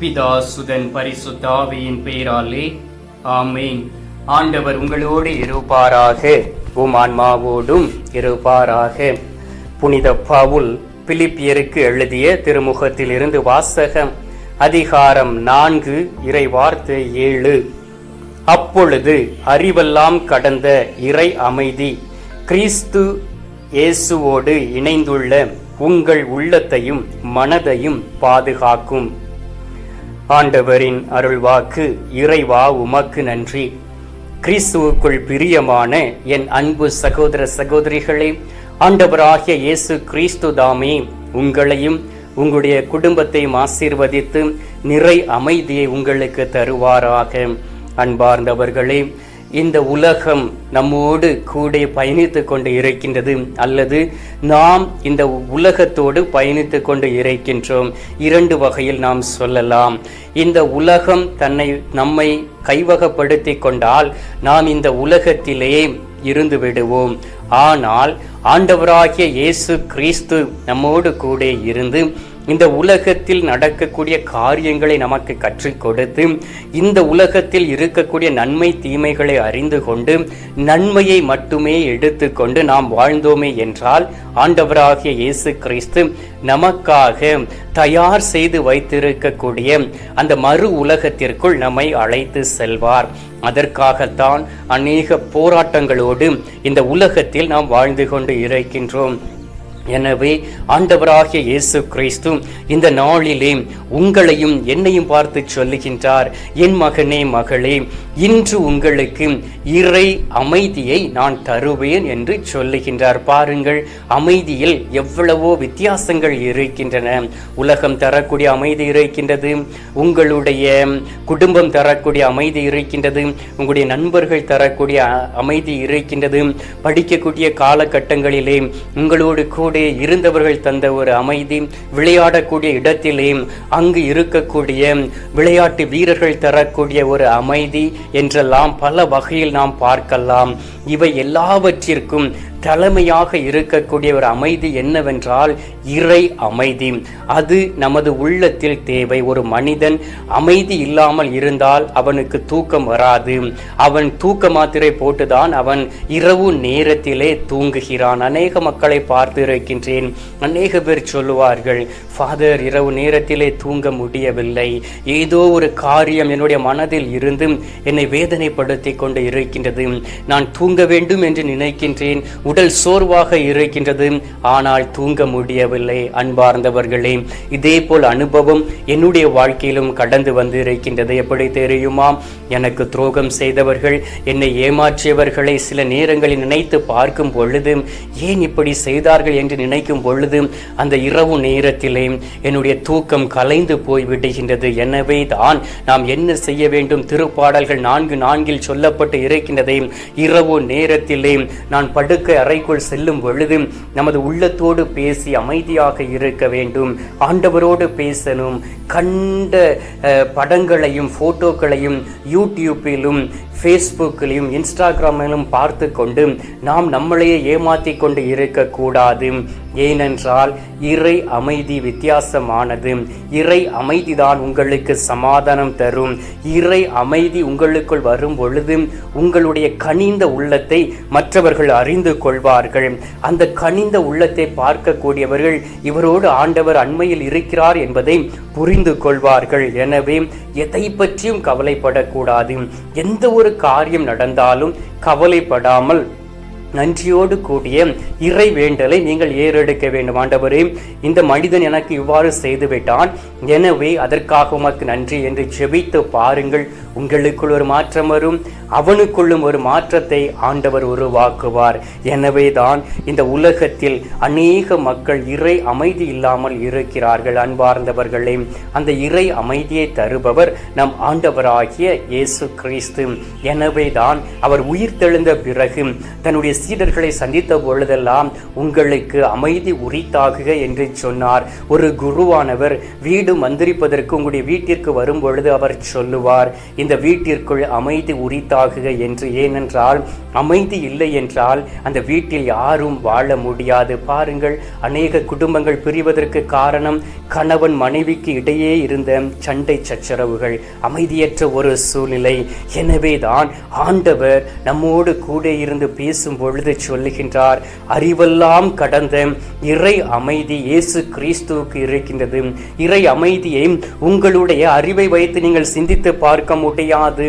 பிதா சுதன் பரிசுத்தாவியின் பெயராலே ஆமேன். ஆண்டவர் உங்களோடு இருப்பாராக உம் ஆன்மாவோடும் இருப்பாராக. புனித பவுல் பிலிப்பியருக்கு எழுதிய திருமுகத்திலிருந்து வாசகம் அதிகாரம் நான்கு இறை வார்த்தை ஏழு. அப்பொழுது அறிவெல்லாம் கடந்த இறை அமைதி கிறிஸ்து இயேசுவோடு இணைந்துள்ள உங்கள் உள்ளத்தையும் மனதையும் பாதுகாக்கும். ஆண்டவரின் அருள்வாக்கு இறைவா உமக்கு நன்றி. கிறிஸ்துவுக்குள் பிரியமான என் அன்பு சகோதர சகோதரிகளே ஆண்டவராகிய இயேசு கிறிஸ்து தாமே உங்களையும் உங்களுடைய குடும்பத்தையும் ஆசீர்வதித்து நிறை அமைதியை உங்களுக்கு தருவாராக. அன்பார்ந்தவர்களே இந்த உலகம் நம்மோடு கூட பயணித்து கொண்டு இருக்கின்றது அல்லது நாம் இந்த உலகத்தோடு பயணித்து கொண்டு இருக்கின்றோம். இரண்டு வகையில் நாம் சொல்லலாம். இந்த உலகம் தன்னை நம்மை கைவகப்படுத்தி கொண்டால் நாம் இந்த உலகத்திலே இருந்து விடுவோம். ஆனால் ஆண்டவராகிய இயேசு கிறிஸ்து நம்மோடு கூட இருந்து இந்த உலகத்தில் நடக்கக்கூடிய காரியங்களை நமக்கு கற்றுக் கொடுத்து இந்த உலகத்தில் இருக்கக்கூடிய நன்மை தீமைகளை அறிந்து கொண்டு நன்மையை மட்டுமே எடுத்துக்கொண்டு நாம் வாழ்ந்தோமே என்றால் ஆண்டவராகிய இயேசு கிறிஸ்து நமக்காக தயார் செய்து வைத்திருக்கக்கூடிய அந்த மறு உலகத்திற்குள் நம்மை அழைத்து செல்வார். அதற்காகத்தான் அநேக போராட்டங்களோடு இந்த உலகத்தில் நாம் வாழ்ந்து கொண்டு இருக்கின்றோம். எனவே ஆண்டவராகிய இயேசு கிறிஸ்து இந்த நாளிலே உங்களையும் என்னையும் பார்த்து சொல்லுகின்றார். என் மகனே மகளே இன்று உங்களுக்கு இறை அமைதியை நான் தருவேன் என்று சொல்லுகின்றார். பாருங்கள் அமைதியில் எவ்வளவோ வித்தியாசங்கள் இருக்கின்றன. உலகம் தரக்கூடிய அமைதி இருக்கின்றது உங்களுடைய குடும்பம் தரக்கூடிய அமைதி இருக்கின்றது உங்களுடைய நண்பர்கள் தரக்கூடிய அமைதி இருக்கின்றது. படிக்கக்கூடிய காலகட்டங்களிலே உங்களோடு கூட இருந்தவர்கள் தந்த ஒரு அமைதி விளையாடக்கூடிய இடத்திலே அங்கு இருக்கக்கூடிய விளையாட்டு வீரர்கள் தரக்கூடிய ஒரு அமைதி என்றெல்லாம் பல வகையில் நாம் பார்க்கலாம். இவை எல்லாவற்றிற்கும் தலைமையாக இருக்கக்கூடிய ஒரு அமைதி என்னவென்றால் இறை அமைதி. அது நமது உள்ளத்தில் தேவை. ஒரு மனிதன் அமைதி இல்லாமல் இருந்தால் அவனுக்கு தூக்கம் வராது. அவன் தூக்க மாத்திரை போட்டுதான் அவன் இரவு நேரத்திலே தூங்குகிறான். அநேக மக்களை பார்த்து இருக்கின்றேன். அநேக பேர் சொல்லுவார்கள் ஃபாதர் இரவு நேரத்திலே தூங்க முடியவில்லை. ஏதோ ஒரு காரியம் என்னுடைய மனதில் இருந்து என்னை வேதனைப்படுத்தி கொண்டு இருக்கின்றது. நான் தூங்க வேண்டும் என்று நினைக்கின்றேன். உடல் சோர்வாக இருக்கின்றது. ஆனால் தூங்க முடியவில்லை அன்பார்ந்தவர்களே. இதே போல் அனுபவம் என்னுடைய வாழ்க்கையிலும் கடந்து வந்து இருக்கின்றது எப்படி தெரியுமா? எனக்கு துரோகம் செய்தவர்கள் என்னை ஏமாற்றியவர்களை சில நேரங்களில் நினைத்து பார்க்கும் பொழுது ஏன் இப்படி செய்தார்கள் என்று நினைக்கும் பொழுது அந்த இரவு நேரத்திலே என்னுடைய தூக்கம் கலைந்து போய் விடுகின்றது எனவே தான் நாம் என்ன செய்ய வேண்டும்? திருப்பாடல்கள் நான்கு நான்கில் சொல்லப்பட்டு இருக்கின்றதை இரவு நேரத்திலே நான் படுக்கை அறைக்குள் செல்லும் பொழுது நமது உள்ளத்தோடு பேசி அமைதியாக இருக்க வேண்டும். ஆண்டவரோடு பேசணும். கண்ட படங்களையும் போட்டோக்களையும் யூடியூப்பிலும் ஃபேஸ்புக்கிலும் இன்ஸ்டாகிராமிலும் பார்த்து கொண்டு நாம் நம்மளையே ஏமாற்றி கொண்டு இருக்கக்கூடாது. ஏனென்றால் இறை அமைதி வித்தியாசமானது. இறை அமைதிதான் உங்களுக்கு சமாதானம் தரும். இறை அமைதி உங்களுக்குள் வரும் பொழுது உங்களுடைய கனிந்த உள்ளத்தை மற்றவர்கள் அறிந்து கொள்வார்கள். அந்த கனிந்த உள்ளத்தை பார்க்கக்கூடியவர்கள் இவரோடு ஆண்டவர் அண்மையில் இருக்கிறார் என்பதை புரிந்து கொள்வார்கள். எனவே எதை பற்றியும் கவலைப்படக்கூடாது. எந்த ஒரு காரியம் நடந்தாலும் கவலைப்படாமல் நன்றியோடு கூடிய இறை வேண்டலை நீங்கள் ஏறெடுக்க வேண்டும் ஆண்டவரே. இந்த மனிதன் எனக்கு இவ்வாறு செய்துவிட்டான். எனவே அதற்காக உமக்கு நன்றி என்று ஜெபித்து பாருங்கள். உங்களுக்குள் ஒரு மாற்றம் வரும். அவனுக்குள்ளும் ஒரு மாற்றத்தை ஆண்டவர் உருவாக்குவார். எனவே தான் இந்த உலகத்தில் அநேக மக்கள் இறை அமைதி இல்லாமல் இருக்கிறார்கள் அன்பார்ந்தவர்களே. அந்த இறை அமைதியை தருபவர் நம் ஆண்டவராகிய இயேசு கிறிஸ்து. எனவே தான் அவர் உயிர் தெழுந்த பிறகு தன்னுடைய சீடர்களை சந்தித்த பொழுதெல்லாம் உங்களுக்கு அமைதி உரித்தாகுக என்று சொன்னார். ஒரு குருவானவர் வீடு மந்திரிப்பதற்கு உங்களுடைய வீட்டிற்கு வரும் பொழுது அவர் சொல்லுவார் இந்த வீட்டிற்குள் அமைதி உரித்தாகுக என்று. ஏனென்றால் அமைதி இல்லை என்றால் அந்த வீட்டில் யாரும் வாழ முடியாது. பாருங்கள் அநேக குடும்பங்கள் பிரிவதற்கு காரணம் கணவன் மனைவிக்கு இடையே இருந்த சண்டை சச்சரவுகள் அமைதியற்ற ஒரு சூழ்நிலை. எனவேதான் ஆண்டவர் நம்மோடு கூட இருந்து பேசும்போது பொழுது சொல்லுகின்றார் அறிவெல்லாம் கடந்த இறை அமைதி இயேசு கிறிஸ்துவுக்கு இருக்கின்றது. இறை அமைதியை உங்களுடைய அறிவை வைத்து நீங்கள் சிந்தித்து பார்க்க முடியாது.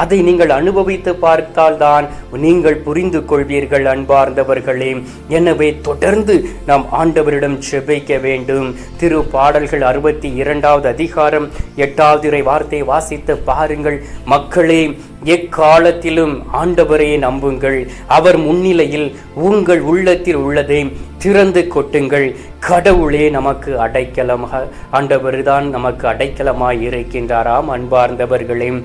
அதை நீங்கள் அனுபவித்து பார்த்தால்தான் நீங்கள் புரிந்து கொள்வீர்கள் அன்பார்ந்தவர்களே. எனவே தொடர்ந்து நாம் ஆண்டவரிடம் செபிக்க வேண்டும். திரு பாடல்கள் அறுபத்தி இரண்டாவது அதிகாரம் எட்டாவது இறை வார்த்தை வாசித்து பாருங்கள். மக்களே எக்காலத்திலும் ஆண்டவரையே நம்புங்கள். அவர் முன்னிலையில் உங்கள் உள்ளத்தில் உள்ளதை திறந்து கொட்டுங்கள். கடவுளே நமக்கு அடைக்கலமாக ஆண்டவர் தான் நமக்கு அடைக்கலமாய் இருக்கின்றாராம் அன்பார்ந்தவர்களே.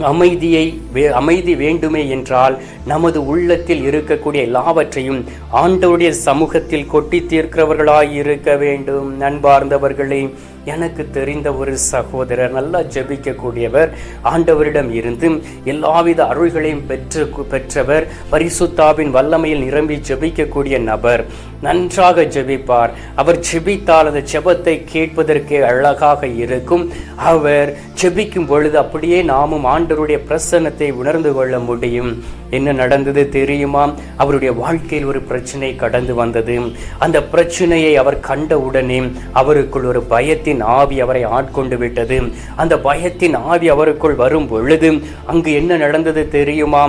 அமைதியை வே அமைதி வேண்டுமே என்றால் நமது உள்ளத்தில் இருக்கக்கூடிய எல்லாவற்றையும் ஆண்டவருடைய சமூகத்தில் கொட்டி தீர்க்கிறவர்களாய் இருக்க வேண்டும் நண்பார்ந்தவர்களே எனக்கு தெரிந்த ஒரு சகோதரர் நல்லா ஜெபிக்கக்கூடியவர் ஆண்டவரிடம் இருந்து எல்லாவித அருள்களையும் பெற்று பெற்றவர் பரிசுத்தாவின் வல்லமையில் நிரம்பி ஜெபிக்கக்கூடிய நபர் நன்றாக ஜெபிப்பார். அவர் ஜெபித்தால் அந்த ஜெபத்தை கேட்பதற்கே அழகாக இருக்கும். அவர் ஜெபிக்கும் பொழுது அப்படியே நாமும் ஆண்டவருடைய பிரசன்னத்தை உணர்ந்து கொள்ள முடியும். என்ன நடந்தது தெரியுமா? அவருடைய வாழ்க்கையில் ஒரு பிரச்சனை கடந்து வந்தது. அந்த பிரச்சனையை அவர் கண்ட உடனே அவருக்குள் ஒரு பயத்தின் ஆவி அவரை ஆட்கொண்டு விட்டது. அந்த பயத்தின் ஆவி அவருக்குள் வரும் பொழுது அங்கு என்ன நடந்தது தெரியுமா?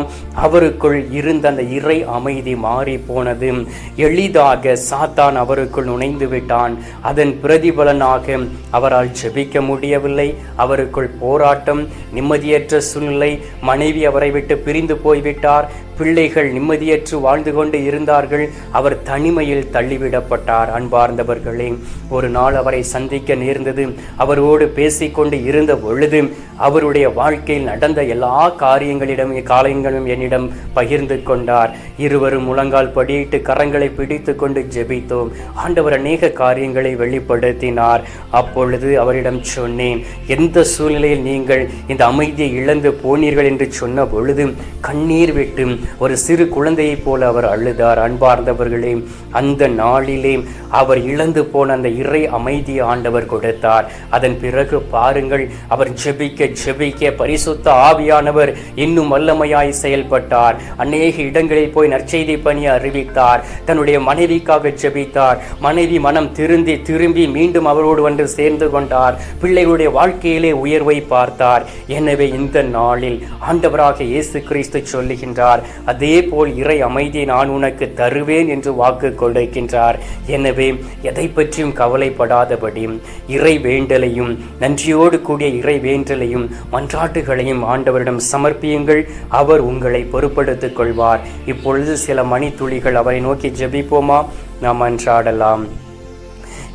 அவருக்குள் இருந்த அந்த இறை அமைதி மாறி போனது. எளிதாக சாத்தான் அவருக்குள் நுழைந்து விட்டான். அதன் பிரதிபலனாக அவரால் ஜெபிக்க முடியவில்லை. அவருக்குள் போராட்டம் நிம்மதியற்ற சூழ்நிலை மனைவி அவரை விட்டு பிரிந்து போய்விட்டார் دار பிள்ளைகள் நிம்மதியற்று வாழ்ந்து கொண்டு இருந்தார்கள். அவர் தனிமையில் தள்ளிவிடப்பட்டார். அன்பார்ந்தவர்களே ஒரு நாள் அவரை சந்திக்க நேர்ந்தது. அவரோடு பேசிக்கொண்டு இருந்த பொழுது அவருடைய வாழ்க்கையில் நடந்த எல்லா காரியங்களிடம் காலங்களும் என்னிடம் பகிர்ந்து கொண்டார். இருவரும் முழங்கால் படியிட்டு கரங்களை பிடித்து கொண்டு ஜெபித்தோம். ஆண்டவர் அநேக காரியங்களை வெளிப்படுத்தினார். அப்பொழுது அவரிடம் சொன்னேன் எந்த சூழ்நிலையில் நீங்கள் இந்த அமைதியை இழந்து போனீர்கள்? என்று சொன்ன பொழுது கண்ணீர் விட்டு ஒரு சிறு குழந்தையைப் போல அவர் அழுதார். அன்பார்ந்தவர்களே அந்த நாளிலே அவர் இழந்து போன அந்த இறை அமைதி ஆண்டவர் கொடுத்தார். அதன் பிறகு பாருங்கள் அவர் ஜெபிக்க ஜெபிக்க பரிசுத்த ஆவியானவர் இன்னும் வல்லமையாய் செயல்பட்டார். அநேக இடங்களில் போய் நற்செய்தி பணியை அறிவித்தார். தன்னுடைய மனைவிக்காக ஜெபித்தார். மனைவி மனம் திருந்தி திரும்பி மீண்டும் அவரோடு வந்து சேர்ந்து கொண்டார். பிள்ளைகளுடைய வாழ்க்கையிலே உயர்வை பார்த்தார். எனவே இந்த நாளில் ஆண்டவராக இயேசு கிறிஸ்து சொல்லுகின்றார் அதே போல் இறை அமைதியை நான் உனக்கு தருவேன் என்று வாக்கு கொடுக்கின்றார் எனவே எதை பற்றியும் கவலைப்படாதபடி இறை வேண்டலையும் நன்றியோடு கூடிய இறை வேண்டலையும் மன்றாட்டுகளையும் ஆண்டவரிடம் சமர்ப்பியுங்கள். அவர் உங்களை பொறுப்படுத்திக் கொள்வார். இப்பொழுது சில மணித்துளிகள் அவரை நோக்கி ஜெபிப்போமா? நாம் அன்றாடலாம்.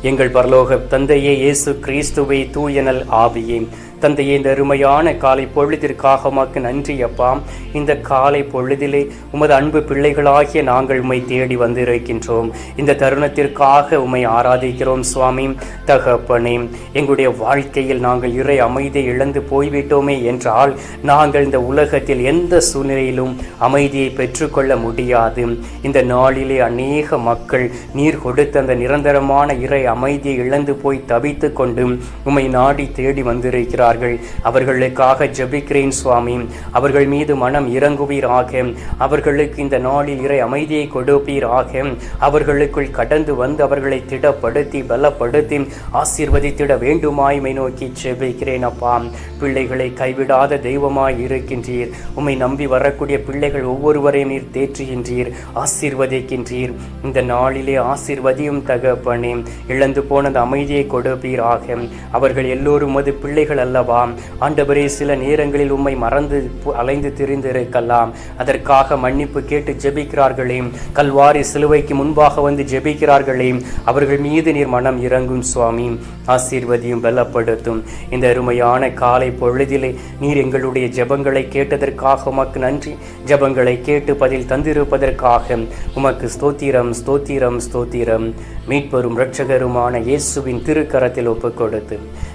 எங்கள் பரலோக தந்தையே இயேசு கிறிஸ்துவை தூயனல் ஆவியே. தந்தையே இந்த அருமையான காலை பொழுதிற்காக உமக்கு நன்றி அப்பா. இந்த காலை பொழுதிலே உமது அன்பு பிள்ளைகளாகிய நாங்கள் உம்மை தேடி வந்திருக்கின்றோம். இந்த தருணத்திற்காக உம்மை ஆராதிக்கிறோம் சுவாமி. தகப்பனே எங்களுடைய வாழ்க்கையில் நாங்கள் இறை அமைதியை இழந்து போய்விட்டோமே என்றால் நாங்கள் இந்த உலகத்தில் எந்த சூழ்நிலையிலும் அமைதியை பெற்றுக்கொள்ள முடியாது. இந்த நாளிலே அநேக மக்கள் நீர் கொடுத்த அந்த நிரந்தரமான இறை அமைதியை இழந்து போய் தவித்து கொண்டு உம்மை நாடி தேடி வந்திருக்கிறார் இருக்கிறார்கள் அவர்களுக்காக ஜபிக்கிறேன் சுவாமி. அவர்கள் மீது மனம் இறங்குவீராக. அவர்களுக்கு இந்த நாளில் இறை அமைதியை கொடுப்பீராக. அவர்களுக்குள் கடந்து வந்து அவர்களை திடப்படுத்தி பலப்படுத்தி ஆசீர்வதித்திட வேண்டுமாய்மை நோக்கி ஜெபிக்கிறேன் அப்பா. பிள்ளைகளை கைவிடாத தெய்வமாய் இருக்கின்றீர். உம்மை நம்பி வரக்கூடிய பிள்ளைகள் ஒவ்வொருவரையும் நீர் தேற்றுகின்றீர் ஆசீர்வதிக்கின்றீர். இந்த நாளிலே ஆசீர்வதியும் தகப்பனே. இழந்து போனது அமைதியை கொடுப்பீராக. அவர்கள் எல்லோரும் அது பிள்ளைகள் அல்ல அல்லவா ஆண்டவரே சில நேரங்களில் உம்மை மறந்து அலைந்து திரிந்திருக்கலாம். அதற்காக மன்னிப்பு கேட்டு ஜெபிக்கிறார்களே. கல்வாரி சிலுவைக்கு முன்பாக வந்து ஜெபிக்கிறார்களே. அவர்கள் மீது நீர் மனம் இறங்கும் சுவாமி. ஆசீர்வதியும் பலப்படுத்தும். இந்த அருமையான காலை பொழுதிலே நீர் எங்களுடைய ஜெபங்களை கேட்டதற்காக உமக்கு நன்றி. ஜெபங்களை கேட்டு பதில் தந்திருப்பதற்காக உமக்கு ஸ்தோத்திரம் ஸ்தோத்திரம் ஸ்தோத்திரம். மீட்பெரும் இரட்சகருமான இயேசுவின் திருக்கரத்தில் ஒப்புக் கொடுத்து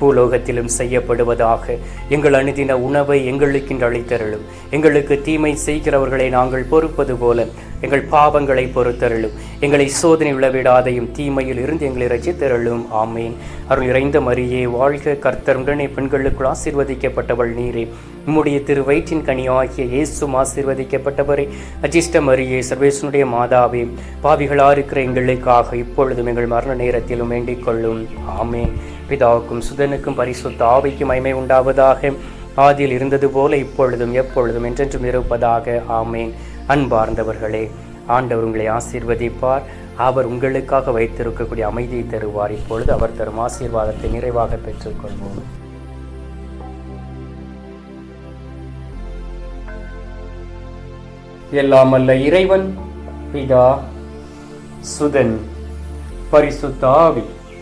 பூலோகத்திலும் செய்யப்படுவதாக எங்கள் அணுதின உணவை எங்களுக்கு அளித்தருளும். எங்களுக்கு தீமை செய்கிறவர்களை நாங்கள் பொறுப்பது போல எங்கள் பாவங்களை பொறுத்தருளும். எங்களை சோதனை விழவிடாதையும் தீமையில் இருந்து எங்களை ரசித்தருளும் ஆமேன். அருள் இறைந்த மரியே வாழ்க கர்த்தர். உடனே பெண்களுக்குள் ஆசீர்வதிக்கப்பட்டவள் நீரே. உம்முடைய திரு வயிற்றின் கனியாகிய இயேசும் ஆசீர்வதிக்கப்பட்டவரே. அஜிஷ்ட மரியே சர்வேசனுடைய மாதாவே பாவிகளா இருக்கிற எங்களுக்காக இப்பொழுதும் எங்கள் மரண நேரத்திலும் வேண்டிக் கொள்ளும். ஆமேன். பிதாவுக்கும் சுதனுக்கும் பரிசுத்த ஆவிக்கும் மைமை உண்டாவதாக. ஆதியில் இருந்தது போல இப்பொழுதும் எப்பொழுதும் என்றென்றும் இருப்பதாக. ஆமேன். அன்பார்ந்தவர்களே ஆண்டவர் உங்களை ஆசீர்வதிப்பார். அவர் உங்களுக்காக வைத்திருக்கக்கூடிய அமைதியை தருவார். இப்பொழுது அவர் தரும் ஆசீர்வாதத்தை நிறைவாக பெற்றுக்கொள்வோம். எல்லாம் அல்ல இறைவன் பிதா சுதன் பரிசுத்தாவி